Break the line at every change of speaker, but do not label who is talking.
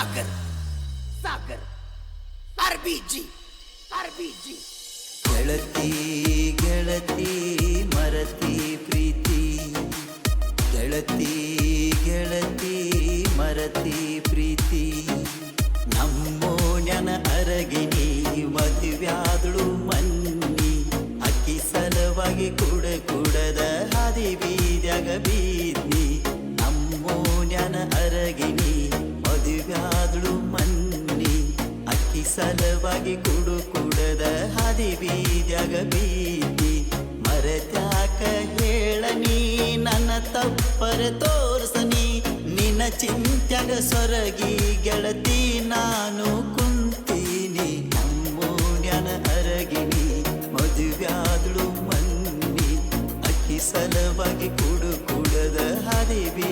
ಸಾಗರ್ ಸಾಗರ್, ಆರ್ಬಿಜಿ ಆರ್ಬಿಜಿ. ಗೆಳತಿ ಗೆಳತಿ, ಮರತಿ ಪ್ರೀತಿ. ಗೆಳತಿ ಗೆಳತಿ, ಮರತಿ ಪ್ರೀತಿ. ನಮ್ಮೋಣನ ಅರಗಿನಿ ಮದುವ್ಯಾದಳು ಮನ್ನಿ. ಅಕ್ಕಿ ಸಲವಾಗಿ ಕುಡ ಕುಡದ ಹಾದಿ ಬೀದ್ಯಾಗ ಬೀ ಸಲುವಾಗಿ ಕುಡು ಕುಡದ ಹಾದಿ ಬೀದ್ಯಾಗ ಮರೆತಾಕ ಹೇಳ ನೀ ನನ್ನ ತಪ್ಪರ ತೋರ್ಸನಿ. ನಿನ್ನ ಚಿಂತ್ಯಾಗ ಸೊರಗಿ ಗೆಳತಿ ನಾನು ಕುಂತೀನಿ. ನಮ್ಮೋಣ್ಯನ ಅರಗಿನಿ, ಮದುವ್ಯಾದಳು ಮನ್ನಿ. ಅಕ್ಕಿ ಸಲವಾಗಿ ಕುಡು ಕುಡದ ಬೀದಿ